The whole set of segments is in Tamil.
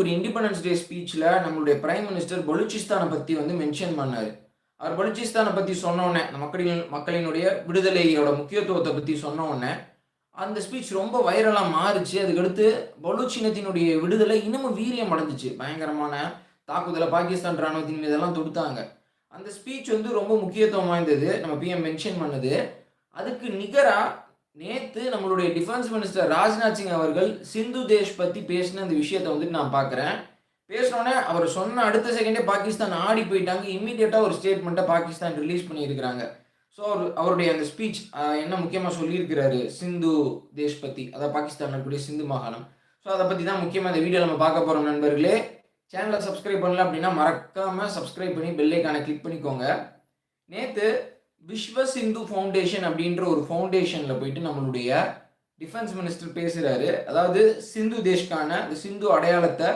ஒரு இண்டிபெண்டன்ஸ் டே ஸ்பீச்சில் நம்மளுடைய பிரைம் மினிஸ்டர் பலூச்சிஸ்தானை பற்றி வந்து மென்ஷன் பண்ணார். அவர் பலூச்சிஸ்தானை பற்றி சொன்னோன்னே மக்களின் மக்களினுடைய விடுதலையோட முக்கியத்துவத்தை பற்றி சொன்னோடனே அந்த ஸ்பீச் ரொம்ப வைரலாக மாறுச்சு. அதுக்கடுத்து பலூச்சினத்தினுடைய விடுதலை இன்னமும் வீரியம் அடைஞ்சிச்சு. பயங்கரமான தாக்குதலை பாகிஸ்தான் ராணுவத்தின் மீதெல்லாம் தொடுத்தாங்க. அந்த ஸ்பீச் வந்து ரொம்ப முக்கியத்துவம் வாய்ந்தது. நம்ம பிஎம் மென்ஷன் பண்ணது. அதுக்கு நிகராக நேற்று நம்மளுடைய டிஃபென்ஸ் மினிஸ்டர் ராஜ்நாத் சிங் அவர்கள் சிந்து தேஷ் பற்றி பேசின அந்த விஷயத்தை வந்துட்டு நான் பார்க்குறேன் பேசினோடனே அவர் சொன்ன அடுத்த செகண்டே பாகிஸ்தான் ஆடி போயிட்டாங்க. இம்மீடியட்டாக ஒரு ஸ்டேட்மெண்ட்டை பாகிஸ்தான் ரிலீஸ் பண்ணியிருக்கிறாங்க. ஸோ அவர் அவருடைய அந்த ஸ்பீச் என்ன முக்கியமாக சொல்லியிருக்கிறாரு சிந்து தேஷ் பற்றி அதாவது பாகிஸ்தான் இருக்கக்கூடிய சிந்து மாகாணம். ஸோ அதை பற்றி தான் முக்கியமாக இந்த வீடியோ நம்ம பார்க்க போகிறோம் நண்பர்களே. சேனலை சப்ஸ்கிரைப் பண்ணல அப்படின்னா மறக்காமல் சப்ஸ்கிரைப் பண்ணி பெல்லைக்கான கிளிக் பண்ணிக்கோங்க. நேற்று விஸ்வ சிந்து ஃபவுண்டேஷன் அப்படின்ற ஒரு ஃபவுண்டேஷனில் போயிட்டு நம்மளுடைய டிஃபென்ஸ் மினிஸ்டர் பேசுகிறாரு அதாவது சிந்து தேஷ்கான அந்த சிந்து அடையாளத்தை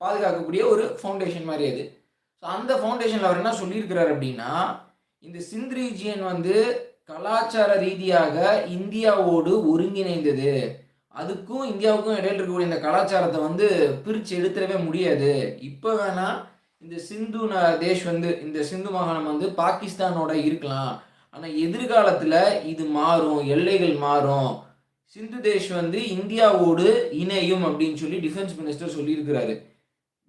பாதுகாக்கக்கூடிய ஒரு ஃபவுண்டேஷன் மாதிரி அது. ஸோ அந்த ஃபவுண்டேஷனில் அவர் என்ன சொல்லியிருக்கிறார் அப்படின்னா இந்த சிந்து ரீஜியன் வந்து கலாச்சார ரீதியாக இந்தியாவோடு ஒருங்கிணைந்தது. அதுக்கும் இந்தியாவுக்கும் இடையில இருக்கக்கூடிய இந்த கலாச்சாரத்தை வந்து பிரித்து எடுத்துடவே முடியாது. இப்போ வேணால் இந்த சிந்து தேஷ் வந்து இந்த சிந்து மாகாணம் வந்து பாகிஸ்தானோட இருக்கலாம். ஆனால் எதிர்காலத்தில் இது மாறும் எல்லைகள் மாறும். சிந்து தேஷ் வந்து இந்தியாவோடு இணையும் அப்படின்னு சொல்லி டிஃபென்ஸ் மினிஸ்டர் சொல்லியிருக்கிறாரு.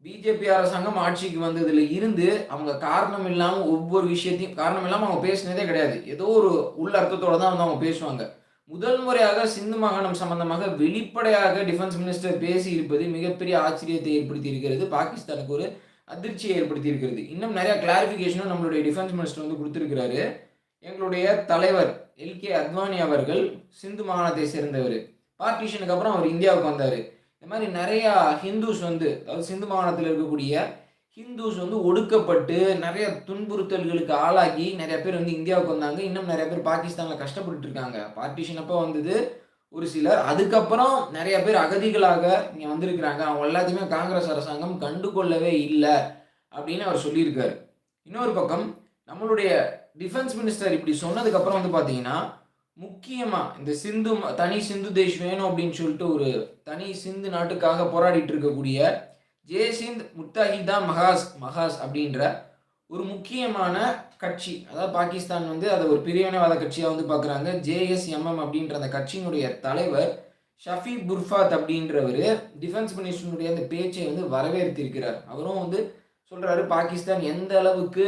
பிஜேபி அரசாங்கம் ஆட்சிக்கு வந்ததுல இருந்து அவங்க காரணம் இல்லாமல் ஒவ்வொரு விஷயத்தையும் காரணம் இல்லாமல் அவங்க பேசினதே கிடையாது. ஏதோ ஒரு உள்ள அர்த்தத்தோடு தான் வந்து அவங்க பேசுவாங்க. முதல் முறையாக சிந்து மாகாணம் சம்பந்தமாக வெளிப்படையாக டிஃபென்ஸ் மினிஸ்டர் பேசி இருப்பது மிகப்பெரிய ஆச்சரியத்தை ஏற்படுத்தி இருக்கிறது பாகிஸ்தானுக்கு ஒரு அதிர்ச்சியை ஏற்படுத்தி இருக்கிறது இன்னும் நிறைய கிளாரிஃபிகேஷனும் நம்மளுடைய டிஃபென்ஸ் மினிஸ்டர் வந்து கொடுத்துருக்கிறாரு. எங்களுடைய தலைவர் எல்கே அத்வானி அவர்கள் சிந்து மாகாணத்தை சேர்ந்தவர். பார்ட்டிஷனுக்கு அப்புறம் அவர் இந்தியாவுக்கு வந்தார். இந்த மாதிரி நிறையா ஹிந்துஸ் வந்து அதாவது சிந்து மாகாணத்தில் இருக்கக்கூடிய ஹிந்துஸ் வந்து ஒடுக்கப்பட்டு நிறைய துன்புறுத்தல்களுக்கு ஆளாகி நிறைய பேர் வந்து இந்தியாவுக்கு வந்தாங்க. இன்னும் நிறைய பேர் பாகிஸ்தானில் கஷ்டப்பட்டு இருக்காங்க. பார்ட்டிஷன் அப்போ வந்தது ஒரு சிலர். அதுக்கப்புறம் நிறைய பேர் அகதிகளாக இங்கே வந்திருக்கிறாங்க. அவங்க எல்லாத்தையுமே காங்கிரஸ் அரசாங்கம் கண்டுகொள்ளவே இல்லை அப்படின்னு அவர் சொல்லியிருக்காரு. இன்னொரு பக்கம் நம்மளுடைய டிஃபென்ஸ் மினிஸ்டர் இப்படி சொன்னதுக்கப்புறம் வந்து பார்த்தீங்கன்னா முக்கியமாக இந்த சிந்து தனி சிந்து தேஷ் வேணும் அப்படின்னு சொல்லிட்டு ஒரு தனி சிந்து நாட்டுக்காக போராடிட்டு இருக்கக்கூடிய ஜெய்சிந்த் முத்தாஹிதா மகாஸ் மகாஸ் அப்படின்ற ஒரு முக்கியமான கட்சி. அதாவது பாகிஸ்தான் வந்து அதை ஒரு பிரிவினைவாத கட்சியாக வந்து பார்க்குறாங்க. ஜேஎஸ்எம்எம் அப்படின்ற அந்த கட்சியினுடைய தலைவர் ஷஃபி புர்ஃபாத் அப்படின்றவர் டிஃபென்ஸ் மினிஸ்டருடைய அந்த பேச்சை வந்து வரவேற்றிருக்கிறார் அவரும் வந்து சொல்கிறாரு பாகிஸ்தான் எந்த அளவுக்கு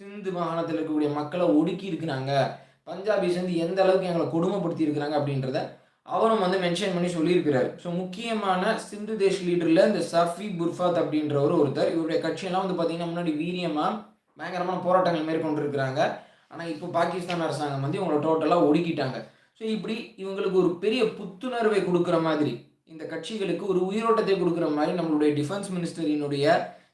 சிந்து மாகாணத்தில் இருக்கக்கூடிய மக்களை ஒடுக்கி இருக்கிறாங்க பஞ்சாபிஸ் வந்து எந்த அளவுக்கு எங்களை கொடுமைப்படுத்தி இருக்கிறாங்க அப்படின்றத அவரும் வந்து மென்ஷன் பண்ணி சொல்லியிருக்கிறாரு. ஸோ முக்கியமான சிந்து தேஷ் லீடரில் இந்த சஃபி புர்ஃபாத் அப்படின்றவர் ஒருத்தர். இவருடைய கட்சியெல்லாம் வந்து பார்த்தீங்கன்னா முன்னாடி வீரியமாக பயங்கரமான போராட்டங்கள் மேற்கொண்டிருக்கிறாங்க. ஆனால் இப்போ பாகிஸ்தான் அரசாங்கம் வந்து இவங்களை டோட்டலாக ஒடுக்கிட்டாங்க. ஸோ இப்படி இவங்களுக்கு ஒரு பெரிய புத்துணர்வை கொடுக்குற மாதிரி இந்த கட்சிகளுக்கு ஒரு உயிரோட்டத்தை கொடுக்குற மாதிரி நம்மளுடைய டிஃபென்ஸ் மினிஸ்டரினுடைய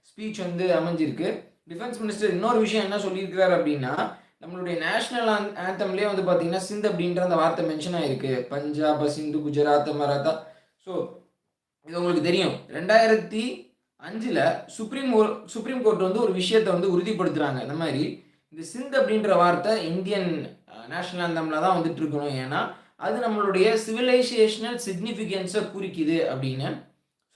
ஸ்பீச் வந்து அமைஞ்சிருக்கு. டிஃபென்ஸ் மினிஸ்டர் இன்னொரு விஷயம் என்ன சொல்லியிருக்கிறார் அப்படின்னா நம்மளுடைய நேஷனல் ஆந்தம்லேயே வந்து பார்த்தீங்கன்னா சிந்த் அப்படின்ற அந்த வார்த்தை மென்ஷன் ஆயிருக்கு. பஞ்சாப் சிந்து குஜராத் மராத்தா. ஸோ இது உங்களுக்கு தெரியும். ரெண்டாயிரத்தி அஞ்சில் சுப்ரீம் சுப்ரீம் கோர்ட் வந்து ஒரு விஷயத்தை வந்து உறுதிப்படுத்துகிறாங்க இந்த மாதிரி இந்த சிந்த் அப்படின்ற வார்த்தை இந்தியன் நேஷனல் ஆந்தமில் தான் வந்துட்டு இருக்கணும். ஏன்னா அது நம்மளுடைய சிவிலைசேஷனல் சிக்னிஃபிகன்ஸை குறிக்குது அப்படின்னு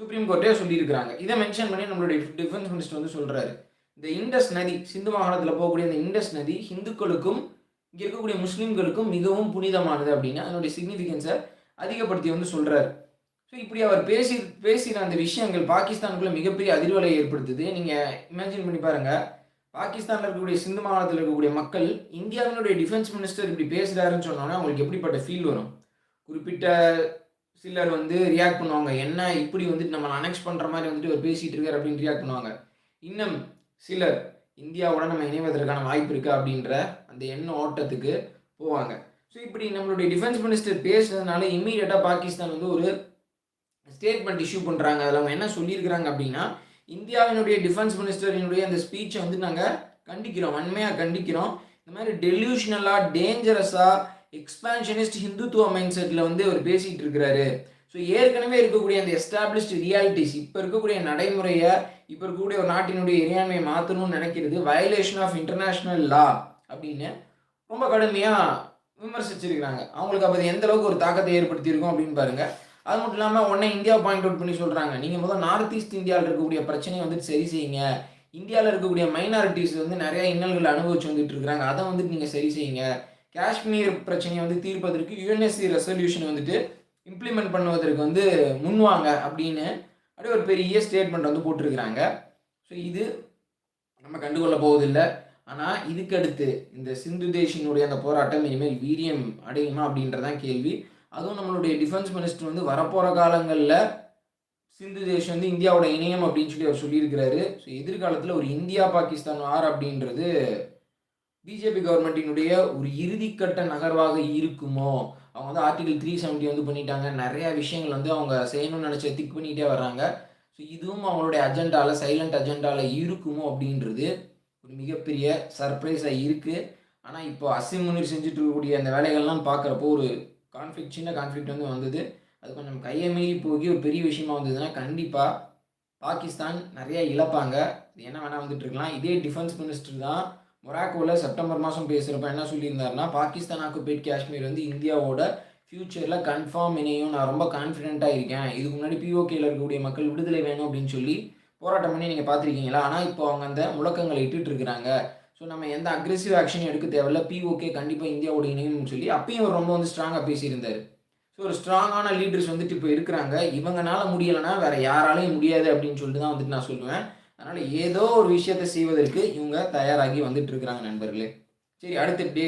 சுப்ரீம் கோர்ட்டே சொல்லியிருக்கிறாங்க. இதை மென்ஷன் பண்ணி நம்மளுடைய டிஃபென்ஸ் மினிஸ்டர் வந்து சொல்கிறாரு இந்த இண்டஸ் நதி சிந்து மாகாணத்தில் போகக்கூடிய இந்த இண்டஸ் நதி ஹிந்துக்களுக்கும் இங்கே இருக்கக்கூடிய முஸ்லீம்களுக்கும் மிகவும் புனிதமானது அப்படின்னு அதனுடைய சிக்னிஃபிகன்ஸை அதிகப்படுத்தி வந்து சொல்கிறார் ஸோ இப்படி அவர் பேசி பேசின அந்த விஷயங்கள் பாகிஸ்தானுக்குள்ளே மிகப்பெரிய அதிர்வலை ஏற்படுத்துது. நீங்கள் இமேஜின் பண்ணி பாருங்கள் பாகிஸ்தானில் இருக்கக்கூடிய சிந்து மாகாணத்தில் இருக்கக்கூடிய மக்கள் இந்தியாவினுடைய டிஃபென்ஸ் மினிஸ்டர் இப்படி பேசுகிறாருன்னு சொன்னோன்னா அவங்களுக்கு எப்படிப்பட்ட ஃபீல் வரும்? குறிப்பிட்ட சிலர் வந்து ரியாக்ட் பண்ணுவாங்க. என்ன இப்படி வந்துட்டு நம்ம அனெக்ஸ் பண்ணுற மாதிரி வந்துட்டு அவர் பேசிகிட்டு இருக்கார் அப்படின்னு ரியாக்ட் பண்ணுவாங்க. இன்னும் சிலர் இந்தியாவோட நம்ம இணைவதற்கான வாய்ப்பு இருக்கா அப்படின்ற அந்த எண்ண ஓட்டத்துக்கு போவாங்க. ஸோ இப்படி நம்மளுடைய டிஃபென்ஸ் மினிஸ்டர் பேசுனதுனால இம்மீடியட்டாக பாகிஸ்தான் வந்து ஒரு ஸ்டேட்மெண்ட் இஷ்யூ பண்ணுறாங்க அதில் அவங்க என்ன சொல்லியிருக்கிறாங்க அப்படின்னா இந்தியாவினுடைய டிஃபென்ஸ் மினிஸ்டரினுடைய அந்த ஸ்பீச்சை வந்து நாங்கள் கண்டிக்கிறோம். வன்மையாக கண்டிக்கிறோம். இந்த மாதிரி டெல்யூஷனலாக டேஞ்சரஸாக எக்ஸ்பான்ஷனிஸ்ட் ஹிந்துத்துவ மைண்ட் செட்டில் வந்து அவர் பேசிகிட்டு இருக்கிறாரு. ஸோ ஏற்கனவே இருக்கக்கூடிய அந்த எஸ்டாப்ளிஷ்டு ரியாலிட்டிஸ் இப்போ இருக்கக்கூடிய நடைமுறையை இப்போ இருக்கக்கூடிய ஒரு நாட்டினுடைய இறையாண்மையை மாற்றணும்னு நினைக்கிறது வயலேஷன் ஆஃப் இன்டர்நேஷ்னல் லா அப்படின்னு ரொம்ப கடுமையாக விமர்சிச்சிருக்கிறாங்க. அவங்களுக்கு அப்போ எந்த அளவுக்கு ஒரு தாக்கத்தை ஏற்படுத்தியிருக்கோம் அப்படின்னு பாருங்கள் அது மட்டும் இல்லாமல் உடனே இந்தியா பாயிண்ட் அவுட் பண்ணி சொல்கிறாங்க நீங்கள் முதல் நார்த் ஈஸ்ட் இந்தியாவில் இருக்கக்கூடிய பிரச்சனையை வந்துட்டு சரி செய்யுங்க. இந்தியாவில் இருக்கக்கூடிய மைனாரிட்டிஸ் வந்து நிறைய இன்னல்களை அனுபவிச்சு வந்துட்டு இருக்கிறாங்க அதை வந்துட்டு நீங்கள் சரி செய்யுங்க. காஷ்மீர் பிரச்சனையை வந்து தீர்ப்பதற்கு யுஎன்எஸ்சி ரெசல்யூஷன் வந்துட்டு இம்ப்ளிமெண்ட் பண்ணுவதற்கு வந்து முன்வாங்க அப்படின்னு அப்படியே ஒரு பெரிய ஸ்டேட்மெண்ட் வந்து போட்டிருக்கிறாங்க. ஸோ இது நம்ம கண்டுகொள்ள போவதில்லை. ஆனால் இதுக்கு அடுத்து இந்த சிந்து தேஷினுடைய அந்த போராட்டம் இனிமேல் வீரியம் அடையுமா அப்படின்றதான் கேள்வி. அதுவும் நம்மளுடைய டிஃபென்ஸ் மினிஸ்டர் வந்து வரப்போகிற காலங்களில் சிந்து தேஷ் வந்து இந்தியாவோட இணையம் அப்படின்னு சொல்லி அவர் சொல்லியிருக்கிறாரு. ஸோ எதிர்காலத்தில் ஒரு இந்தியா பாகிஸ்தான் வார் அப்படின்றது பிஜேபி கவர்மெண்ட்டினுடைய ஒரு இறுதிக்கட்ட நகர்வாக இருக்குமோ அவங்க வந்து ஆர்டிகல் த்ரீ செவன்ட்டி வந்து பண்ணிட்டாங்க. நிறையா விஷயங்கள் வந்து அவங்க செய்யணும்னு நினச்சி திக் பண்ணிக்கிட்டே வர்றாங்க. ஸோ இதுவும் அவங்களுடைய அஜெண்டாவில் சைலண்ட் அஜெண்டாவில் இருக்குமோ அப்படின்றது ஒரு மிகப்பெரிய சர்ப்ரைஸாக இருக்குது ஆனால் இப்போ அசிம் முனிர் செஞ்சுட்டு இருக்கக்கூடிய அந்த வேலைகள்லாம் பார்க்குறப்போ ஒரு கான்ஃப்ளிக் சின்ன கான்ஃப்ளிக்ட் வந்து வந்தது. அது கொஞ்சம் கையை போகி ஒரு பெரிய விஷயமா வந்ததுன்னா கண்டிப்பாக பாகிஸ்தான் நிறைய இழப்பாங்க. என்ன வேணால் வந்துட்டு இருக்கலாம். இதே டிஃபென்ஸ் மினிஸ்டர் தான் மொராக்கோவில் செப்டம்பர் மாதம் பேசுகிறப்ப என்ன சொல்லியிருந்தாருன்னா பாகிஸ்தான் ஆக்குபேட் காஷ்மீர் வந்து இந்தியாவோட ஃப்யூச்சரில் கன்ஃபார்ம் இணையும் நான் ரொம்ப கான்ஃபிடென்ட்டாக இருக்கேன். இதுக்கு முன்னாடி பிஓகேயில் இருக்கக்கூடிய மக்கள் விடுதலை வேணும் அப்படின்னு சொல்லி போராட்டம் பண்ணி நீங்கள் பார்த்துருக்கீங்களா? ஆனால் இப்போ அவங்க அந்த முழக்கங்களை இட்டுட்டு இருக்கிறாங்க. ஸோ நம்ம எந்த அக்ரெசிவ் ஆக்ஷனும் எடுக்க தேவையில்ல. பிஓகே கண்டிப்பாக இந்தியாவோட இணையம்னு சொல்லி அப்பயும் அவர் ரொம்ப வந்து ஸ்ட்ராங்காக பேசியிருந்தார். ஸோ ஒரு ஸ்ட்ராங்கான லீடர்ஸ் வந்துட்டு இப்போ இருக்கிறாங்க. இவங்கனால முடியலைன்னா வேறு யாராலையும் முடியாது அப்படின்னு சொல்லிட்டு தான் வந்துட்டு நான் சொல்லுவேன். அதனால் ஏதோ ஒரு விஷயத்தை செய்வதற்கு இவங்க தயாராகி வந்துட்டு இருக்கிறாங்க நண்பர்களே. சரி அடுத்து டே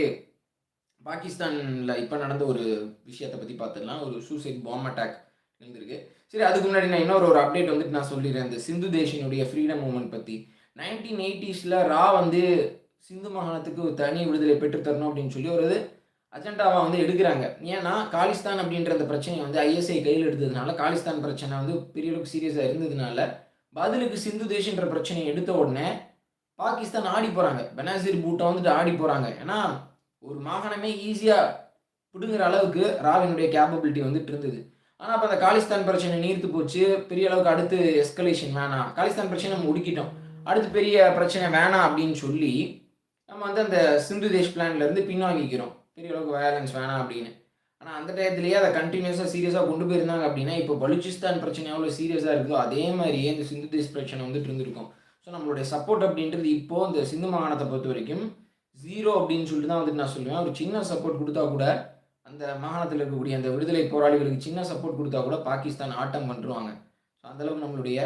பாகிஸ்தானில் இப்போ நடந்த ஒரு விஷயத்தை பற்றி பார்த்துடலாம் ஒரு சூசைட் பாம் அட்டாக் இருந்திருக்கு சரி அதுக்கு முன்னாடி நான் இன்னொரு ஒரு அப்டேட் வந்துட்டு நான் சொல்லிடுறேன். இந்த சிந்து தேஷினுடைய ஃப்ரீடம் மூமெண்ட் பற்றி நைன்டீன் எயிட்டிஸில் ரா வந்து சிந்து மாகாணத்துக்கு ஒரு தனி விடுதலை பெற்றுத்தரணும் அப்படின்னு சொல்லி ஒரு அஜெண்டாவாக வந்து எடுக்கிறாங்க. ஏன்னா காலிஸ்தான் அப்படின்ற அந்த பிரச்சனையை வந்து ஐஎஸ்ஐ கையில் எடுத்ததுனால காலிஸ்தான் பிரச்சனை வந்து பெரிய அளவுக்கு சீரியஸாக இருந்ததுனால பதிலுக்கு சிந்து தேஷ்ன்ற பிரச்சனையை எடுத்த உடனே பாகிஸ்தான் ஆடி போகிறாங்க பெனாசிர் பூட்டா வந்துட்டு ஆடி போகிறாங்க ஏன்னா ஒரு மாகாணமே ஈஸியாக பிடுங்குற அளவுக்கு ராவினுடைய கேப்பபிலிட்டி வந்துட்டு இருந்தது. ஆனால் அப்போ அந்த காலிஸ்தான் பிரச்சனை நீர்த்து போச்சு. பெரிய அளவுக்கு அடுத்து எஸ்கலேஷன் வேணாம் காலிஸ்தான் பிரச்சனை நம்ம ஒடுக்கிட்டோம். அடுத்து பெரிய பிரச்சனை வேணாம் அப்படின்னு சொல்லி நம்ம வந்து அந்த சிந்து தேஷ் பிளான்லேருந்து பின்வாங்கிக்கிறோம். பெரிய அளவுக்கு வயலன்ஸ் வேணாம் அப்படின்னு. ஆனால் அந்த டயத்துலேயே அதை கண்டினியூஸாக சீரியஸாக கொண்டு போயிருந்தாங்க அப்படின்னா இப்போ பலுச்சிஸ்தான் பிரச்சனை எவ்வளோ சீரியஸாக இருக்குதோ அதே மாதிரியே இந்த சிந்து தேஷ் பிரச்சனை வந்துட்டு இருந்திருக்கும். ஸோ நம்மளுடைய சப்போர்ட் அப்படின்றது இப்போது இந்த சிந்து மாகாணத்தை பொறுத்த வரைக்கும் ஜீரோ அப்படின்னு சொல்லிட்டு தான் வந்துட்டு நான் சொல்லுவேன். ஒரு சின்ன சப்போர்ட் கொடுத்தா கூட அந்த மாகாணத்தில் இருக்கக்கூடிய அந்த விடுதலை போராளிகளுக்கு சின்ன சப்போர்ட் கொடுத்தா கூட பாகிஸ்தான் ஆட்டம் பண்ணுவாங்க. ஸோ அந்தளவுக்கு நம்மளுடைய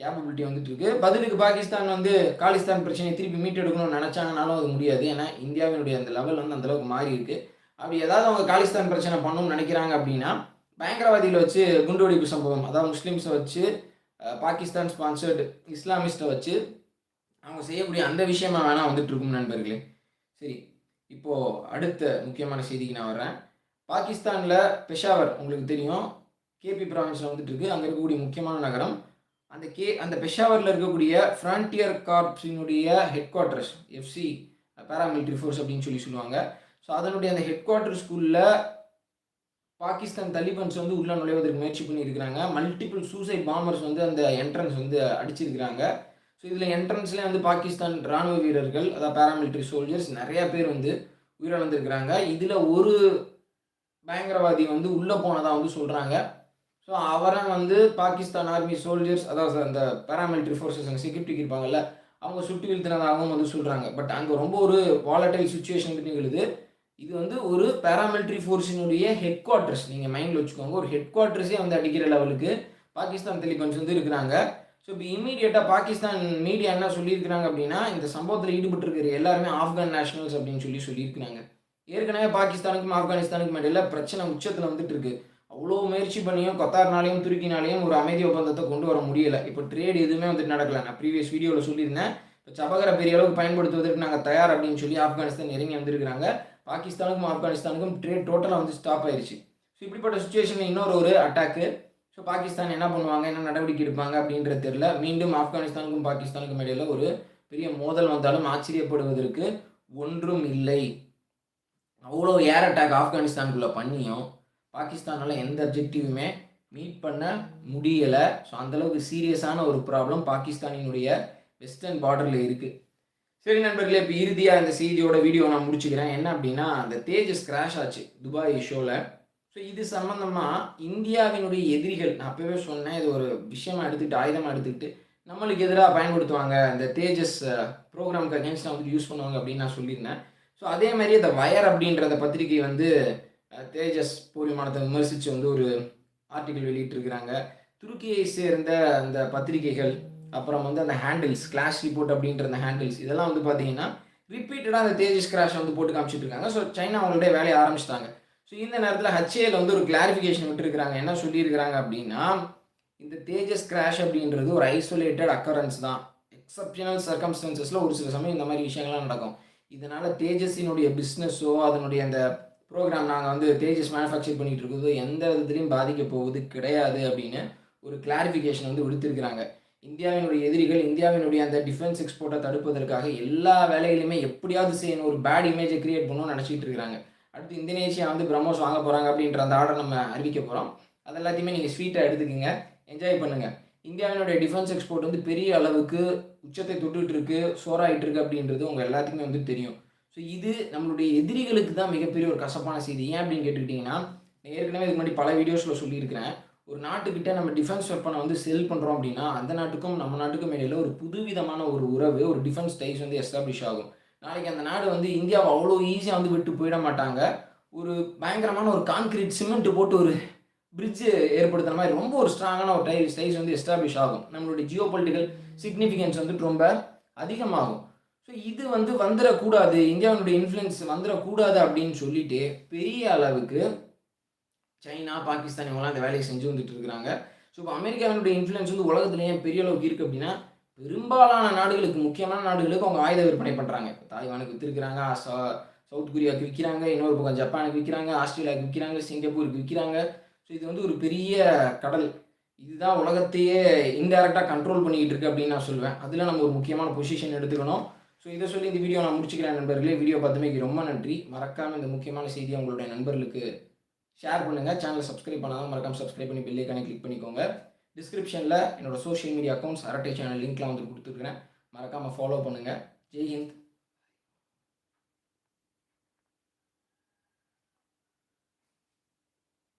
கேப்பபிலிட்டி வந்துட்டு இருக்கு. பதிலுக்கு பாகிஸ்தான் வந்து காலிஸ்தான் பிரச்சனையை திருப்பி மீட்டெடுக்கணும்னு நினச்சாங்கனாலும் அது முடியாது. ஏன்னா இந்தியாவினுடைய அந்த லெவல் வந்து அந்தளவுக்கு மாறி இருக்குது அப்படி ஏதாவது அவங்க காலிஸ்தான் பிரச்சனை பண்ணணும்னு நினைக்கிறாங்க அப்படின்னா பயங்கரவாதிகளை வச்சு குண்டுவெடிப்பு சம்பவம் அதாவது முஸ்லீம்ஸை வச்சு பாகிஸ்தான் ஸ்பான்சர்டு இஸ்லாமிஸ்ட்டை வச்சு அவங்க செய்யக்கூடிய அந்த விஷயமா வேணால் வந்துட்டு இருக்கும் நண்பர்களே. சரி இப்போது அடுத்த முக்கியமான செய்திக்கு நான் வர்றேன். பாகிஸ்தானில் பெஷாவர் உங்களுக்கு தெரியும். கேபி ப்ராவின்ஸில் வந்துட்டு இருக்குது அங்கே இருக்கக்கூடிய முக்கியமான நகரம். அந்த கே அந்த பெஷாவரில் இருக்கக்கூடிய ஃப்ரான்டியர் கார்ப்ஸினுடைய head quarters FC paramilitary force அப்படின்னு சொல்லி சொல்லுவாங்க. ஸோ அதனுடைய அந்த ஹெட் குவார்ட்டர் ஸ்கூலில் பாகிஸ்தான் தலிபன்ஸ் வந்து உள்ளே நுழைவதற்கு முயற்சி பண்ணியிருக்கிறாங்க. மல்டிபிள் சூசைட் பாம்பர்ஸ் வந்து அந்த என்ட்ரன்ஸ் வந்து அடிச்சிருக்கிறாங்க. ஸோ இதில் என்ட்ரன்ஸ்லேயே வந்து பாகிஸ்தான் ராணுவ வீரர்கள் அதாவது பேராமிலிட்ரி சோல்ஜர்ஸ் நிறையா பேர் வந்து உயிரிழந்திருக்கிறாங்க. இதில் ஒரு பயங்கரவாதி வந்து உள்ளே போனதாக வந்து சொல்கிறாங்க ஸோ அவரை வந்து பாகிஸ்தான் ஆர்மி சோல்ஜர்ஸ் அதாவது அந்த பேராமிலிட்ரி ஃபோர்ஸஸ் அங்கே செக்யூரிட்டிக்கு இருப்பாங்கல்ல அவங்க சுட்டு வீழ்த்தினதாகவும் வந்து சொல்கிறாங்க பட் அங்கே ரொம்ப ஒரு வாலட்டைல் சுச்சுவேஷன் நிகழுது. இது வந்து ஒரு பேராமிலிட்ரி ஃபோர்ஸினுடைய ஹெட் குவார்ட்டர்ஸ் நீங்கள் மைண்டில் வச்சுக்கோங்க ஒரு ஹெட் குவார்ட்டர்ஸே வந்து அடிக்கிற லெவலுக்கு பாகிஸ்தான் கொஞ்சம் வந்து இருக்கிறாங்க. ஸோ இப்போ இம்மீடியட்டாக பாகிஸ்தான் மீடியா என்ன சொல்லியிருக்கிறாங்க அப்படின்னா இந்த சம்பவத்தில் ஈடுபட்டிருக்கிற எல்லாருமே ஆப்கான் நேஷனல்ஸ் அப்படின்னு சொல்லி சொல்லியிருக்கிறாங்க. ஏற்கனவே பாகிஸ்தானுக்கும் ஆப்கானிஸ்தானுக்கும் இடையில பிரச்சனை உச்சத்தில் வந்துட்டு இருக்கு அவ்வளோ முயற்சி பண்ணியும் கத்தார்னாலையும் துருக்கினாலையும் ஒரு அமைதி ஒப்பந்தத்தை கொண்டு வர முடியலை. இப்போ ட்ரேட் எதுவுமே வந்துட்டு நடக்கல. நான் ப்ரீவியஸ் வீடியோவில் சொல்லியிருந்தேன். இப்போ சபகரை பெரிய அளவுக்கு பயன்படுத்துவதற்கு நாங்கள் தயார் அப்படின்னு சொல்லி ஆப்கானிஸ்தான் இறங்கி வந்திருக்கிறாங்க. பாகிஸ்தானுக்கும் ஆப்கானிஸ்தானுக்கும் ட்ரேட் டோட்டலாக வந்து ஸ்டாப் ஆயிடுச்சு ஸோ இப்படிப்பட்ட சுச்சுவேஷனில் இன்னொரு ஒரு அட்டாக்கு ஸோ பாகிஸ்தான் என்ன பண்ணுவாங்க? என்ன நடவடிக்கை எடுப்பாங்க அப்படின்றது தெரியல. மீண்டும் ஆப்கானிஸ்தானுக்கும் பாகிஸ்தானுக்கும் இடையில ஒரு பெரிய மோதல் வந்தாலும் ஆச்சரியப்படுவதற்கு ஒன்றும் இல்லை. அவ்வளோ ஏர் அட்டாக் ஆப்கானிஸ்தானுக்குள்ளே பண்ணியும் பாகிஸ்தானால் எந்த அப்ஜெக்டிவுமே மீட் பண்ண முடியலை. ஸோ அந்தளவுக்கு சீரியஸான ஒரு ப்ராப்ளம் பாகிஸ்தானினுடைய வெஸ்டர்ன் பார்டரில் இருக்குது சரி நண்பர்களே இப்போ இறுதியாக இந்த செய்தியோட வீடியோ நான் முடிச்சுக்கிறேன். என்ன அப்படின்னா அந்த தேஜஸ் கிராஷ் ஆச்சு துபாய் ஷோவில் ஸோ இது சம்மந்தமாக இந்தியாவினுடைய எதிரிகள் நான் அப்போவே சொன்னேன் இது ஒரு விஷயமா எடுத்துக்கிட்டு ஆயுதமாக எடுத்துக்கிட்டு நம்மளுக்கு எதிராக பயன்படுத்துவாங்க. இந்த தேஜஸ் ப்ரோக்ராமுக்கு அகேன்ஸ்டாக வந்து யூஸ் பண்ணுவாங்க அப்படின்னு நான் சொல்லியிருந்தேன். ஸோ அதே மாதிரி இந்த வயர் அப்படின்ற பத்திரிகை வந்து தேஜஸ் போர் விமானத்தை விமர்சித்து வந்து ஒரு ஆர்டிக்கல் வெளியிட்டிருக்கிறாங்க. துருக்கியை சேர்ந்த அந்த பத்திரிகைகள் அப்புறம் வந்து அந்த ஹேண்டில்ஸ் கிளாஷ் ரிப்போர்ட் அப்படின்ற அந்த ஹேண்டில்ஸ் இதெல்லாம் வந்து பார்த்தீங்கன்னா ரிப்பீட்டடாக அந்த தேஜஸ் கிராஷ் வந்து போட்டு காமிச்சிட்டு இருக்காங்க. ஸோ சைனா அவங்களுடைய வேலையை ஆரம்பிச்சிட்டாங்க. ஸோ இந்த நேரத்தில் ஹச்ஏல வந்து ஒரு கிளாரிஃபிகேஷன் விட்டுருக்காங்க என்ன சொல்லியிருக்கிறாங்க அப்படின்னா இந்த தேஜஸ் கிராஷ் அப்படின்றது ஒரு ஐசோலேட்டட் அக்கரன்ஸ் தான். எக்ஸப்ஷனல் சர்க்கம்ஸ்டன்சஸில் ஒரு சில சமயம் இந்த மாதிரி விஷயங்கள்லாம் நடக்கும். இதனால் தேஜஸினுடைய பிஸ்னஸோ அதனுடைய அந்த ப்ரோக்ராம் நாங்கள் வந்து தேஜஸ் மேனுஃபேக்சர் பண்ணிகிட்டு இருக்கிறதோ எந்த விதத்துலையும் பாதிக்க போவது கிடையாது அப்படின்னு ஒரு கிளாரிஃபிகேஷன் வந்து விடுத்திருக்கிறாங்க. இந்தியாவினுடைய எதிரிகள் இந்தியாவினுடைய அந்த டிஃபென்ஸ் எக்ஸ்போர்ட்டை தடுப்பதற்காக எல்லா வேலைகளையுமே எப்படியாவது செய்யணும் ஒரு பேட் இமேஜை கிரியேட் பண்ணணும்னு நினச்சிட்டு இருக்காங்க அடுத்து இந்தோனேஷியா வந்து பிரம்மோஸ் வாங்க போகிறாங்க அப்படின்ற அந்த ஆர்டர் நம்ம அறிவிக்க போகிறோம் அது எல்லாத்தையுமே நீங்கள் ஸ்வீட்டாக எடுத்துக்கங்க. என்ஜாய் பண்ணுங்கள் இந்தியாவினுடைய டிஃபென்ஸ் எக்ஸ்போர்ட் வந்து பெரிய அளவுக்கு உச்சத்தை தொட்டுட்டு இருக்கு சோறாயிட்டு இருக்கு அப்படின்றது உங்கள் எல்லாத்துக்குமே வந்து தெரியும். ஸோ இது நம்மளுடைய எதிரிகளுக்கு தான் மிகப்பெரிய ஒரு கசப்பான செய்தி. ஏன் அப்படின்னு கேட்டுக்கிட்டிங்கன்னா ஏற்கனவே இதுக்கு முன்னாடி பல வீடியோஸில் சொல்லியிருக்கிறேன். ஒரு நாட்டுக்கிட்ட நம்ம டிஃபென்ஸ் வெப்பனை வந்து செல் பண்ணுறோம் அப்படின்னா அந்த நாட்டுக்கும் நம்ம நாட்டுக்கும் இடையில ஒரு புதுவிதமான ஒரு உறவு ஒரு டிஃபென்ஸ் டைஸ் வந்து எஸ்டாப்ளிஷ் ஆகும். நாளைக்கு அந்த நாடு வந்து இந்தியாவை அவ்வளோ ஈஸியாக வந்து விட்டு போயிட மாட்டாங்க. ஒரு பயங்கரமான ஒரு கான்கிரீட் சிமெண்ட் போட்டு ஒரு பிரிட்ஜு ஏற்படுத்துகிற மாதிரி ரொம்ப ஒரு ஸ்ட்ராங்கான ஒரு டை ஸ்டைஸ் வந்து எஸ்டாப்ளிஷ் ஆகும். நம்மளுடைய ஜியோ பொலிட்டிக்கல் சிக்னிஃபிகன்ஸ் வந்து ரொம்ப அதிகமாகும். ஸோ இது வந்து வந்துடக்கூடாது. இந்தியாவினுடைய இன்ஃப்ளூயன்ஸ் வந்துடக்கூடாது அப்படின்னு சொல்லிட்டு பெரிய அளவுக்கு சைனா பாகிஸ்தான் இவங்களாம் இந்த வேலையை செஞ்சு வந்துட்டு இருக்கிறாங்க. ஸோ இப்போ அமெரிக்காவினுடைய இன்ஃப்ளூயன்ஸ் வந்து உலகத்துலேயே பெரிய அளவுக்கு இருக்குது அப்படின்னா பெரும்பாலான நாடுகளுக்கு முக்கியமான நாடுகளுக்கு அவங்க ஆயுத விற்பனை பண்ணுறாங்க இப்போ தாய்வானுக்கு விற்றுருக்குறாங்க சவுத் கொரியாவுக்கு விற்கிறாங்க இன்னொரு பக்கம் ஜப்பானுக்கு விற்கிறாங்க ஆஸ்திரேலியாவுக்கு விற்கிறாங்க சிங்கப்பூருக்கு விற்கிறாங்க ஸோ இது வந்து ஒரு பெரிய கடல். இதுதான் உலகத்தையே இன்டெரக்டாக கண்ட்ரோல் பண்ணிக்கிட்டு இருக்கு அப்படின்னு நான் சொல்லுவேன் அதில் நம்ம ஒரு முக்கியமான பொசிஷன் எடுத்துக்கணும். ஸோ இதை சொல்லி இந்த வீடியோ நான் முடிச்சுக்கிறேன் நண்பர்களே. வீடியோ பார்த்தமைக்கு ரொம்ப நன்றி. மறக்காமல் இந்த முக்கியமான செய்தியை உங்களுடைய நண்பர்களுக்கு ஷேர் பண்ணுங்கள் சேனலை சப்ஸ்கிரைப் பண்ணாமல் மறக்காமல் சப்ஸ்கிரைப் பண்ணி பெல்லைக்கானே கிளிக் பண்ணிக்கோங்க. டிஸ்கிரிப்ஷனில் என்னோட social media accounts Arattai channel லிங்க்லாம் வந்து கொடுத்துருக்குறேன். மறக்காமல் ஃபாலோ பண்ணுங்கள் ஜெய் ஹிந்த்.